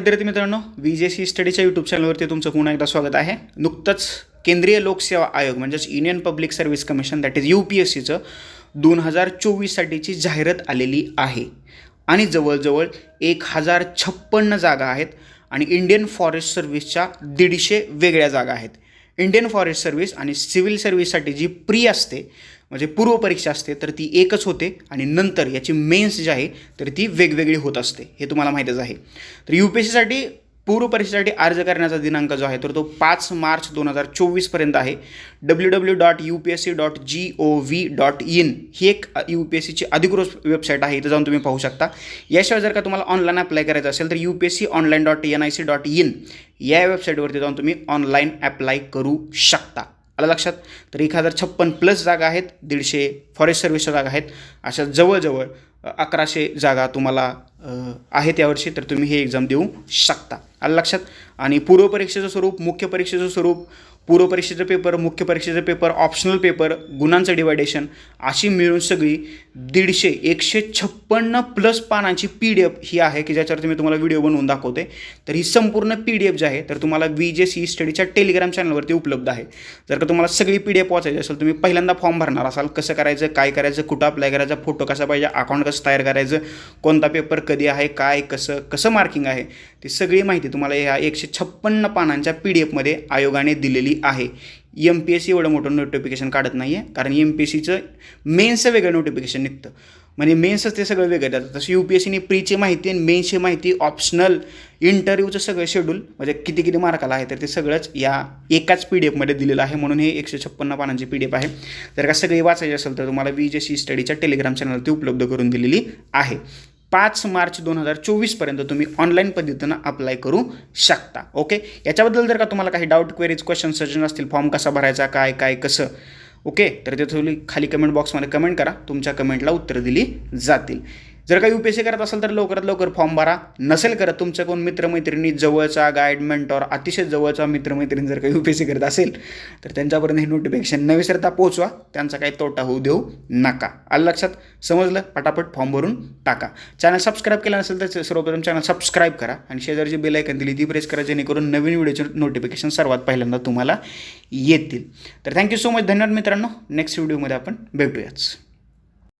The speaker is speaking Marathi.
विद्यार्थी मित्रांनो व्ही जे सी स्टडीच्या यूट्यूब चॅनलवरती तुमचं पुन्हा एकदा स्वागत आहे. नुकतंच केंद्रीय लोकसेवा आयोग म्हणजेच Union Public Service Commission that is U P S सीचं दोन हजार चोवीससाठीची जाहिरात आलेली आहे. आणि जवळजवळ एक हजार छप्पन्न जागा आहेत आणि इंडियन फॉरेस्ट सर्व्हिसच्या दीडशे वेगळ्या जागा आहेत. इंडियन फॉरेस्ट सर्व्हिस आणि सिव्हिल सर्व्हिससाठी जी प्री असते म्हणजे पूर्वपरीक्षा असते तर ती एकच होते आणि नंतर याची मेन्स जी आहे तर ती वेगवेगळी होत असते. हे तुम्हाला माहीतच आहे. तर यू पी एस सीसाठी पूर्व परीक्षेसाठी अर्ज करण्याचा दिनांक जो आहे तर तो पाच मार्च दोन हजार चोवीसपर्यंत आहे. W W dot U P S C dot G O V dot in ही एक यू पी एस सीची अधिकृत वेबसाईट आहे इथं जाऊन तुम्ही पाहू शकता. याशिवाय जर का तुम्हाला ऑनलाईन अप्लाय करायचं असेल तर U P S C online dot N I C dot in या वेबसाईटवरती जाऊन तुम्ही ऑनलाईन अप्लाय करू शकता. आलं लक्षात? तर एक हजार छप्पन प्लस जागा आहेत दीडशे फॉरेस्ट सर्व्हिसच्या जागा आहेत. अशा जवळजवळ अकराशे जागा तुम्हाला आहेत यावर्षी तर तुम्ही हे एक्झाम देऊ शकता. आलं लक्षात? आणि पूर्वपरीक्षेचं स्वरूप मुख्य परीक्षेचं स्वरूप पूर्वपरीक्षेचं पेपर मुख्य परीक्षेचं पेपर ऑप्शनल पेपर गुणांचं डिवायडेशन अशी मिळून सगळी दीडशे एकशे छप्पन्न प्लस पानांची पी डी एफ ही आहे की ज्याच्यावरती मी तुम्हाला व्हिडिओ बनवून दाखवते. तर ही संपूर्ण पी डी एफ जी आहे तर तुम्हाला वी जे सी स्टडीच्या टेलिग्राम चॅनलवरती उपलब्ध आहे. जर का तुम्हाला सगळी पी डी एफ वाचायची असेल तुम्ही पहिल्यांदा फॉर्म भरणार असाल कसं करायचं काय करायचं कुठं अप्लाय करायचं फोटो कसा पाहिजे अकाउंट कसं तयार करायचं कोणता पेपर कधी आहे काय कसं कसं मार्किंग आहे ती सगळी माहिती तुम्हाला ह्या एकशे छप्पन्न पानांच्या पी डी एफमध्ये आयोगाने दिलेली आहे. एम पी एस सी एवढं मोठं नोटिफिकेशन काढत नाही आहे कारण एम पी एस सीचं मेन्सचं वेगळं नोटिफिकेशन निघतं. म्हणजे मेन्सच ते सगळं वेगळं जातं तसं यू पी एस सीने प्रीची माहिती आणि मेन्सची माहिती ऑप्शनल इंटरव्ह्यूचं सगळं शेड्यूल म्हणजे किती किती मार्काला आहे तर ते सगळंच या एकाच पी डी एफमध्ये दिलेलं आहे म्हणून हे एकशे छप्पन्न पानांची पी डी एफ आहे. जर का सगळी वाचायची असेल तर तुम्हाला वी जे सी स्टडीच्या टेलिग्राम चॅनलवरती उपलब्ध करून दिलेली आहे. पाच मार्च दोन हजार चोवीसपर्यंत तुम्ही ऑनलाईन पद्धतीनं अप्लाय करू शकता. ओके याच्याबद्दल जर का तुम्हाला काही डाऊट क्वेरीज क्वेश्चन सजेशन असतील फॉर्म कसा भरायचा काय काय कसं? ओके तर ते थोडी खाली कमेंट बॉक्समध्ये कमेंट करा. तुमच्या कमेंटला उत्तरं दिली जातील. जर काही यू पी सी करत असाल तर लवकरात लवकर फॉर्म भरा. नसेल करत तुमच्या कोण मित्रमैत्रिणी जवळचा गाईड मेंटॉर अतिशय जवळचा मित्रमैत्रिणी जर काही यू पी सी करत असेल तर त्यांच्यापर्यंत हे नोटिफिकेशन न विसरता पोहोचवा. त्यांचा काही तोटा होऊ देऊ नका. आलं लक्षात? समजलं? पटापट फॉर्म भरून टाका. चॅनल सबस्क्राईब केला नसेल तर सर्वप्रथम चॅनल सबस्क्राईब करा आणि शेजारची बेल ऐकन दिली ती प्रेस करा जेणेकरून नवीन व्हिडिओचे नोटिफिकेशन सर्वात पहिल्यांदा तुम्हाला येतील. तर थँक्यू सो मच धन्यवाद मित्रांनो. नेक्स्ट व्हिडिओमध्ये आपण भेटूयाच.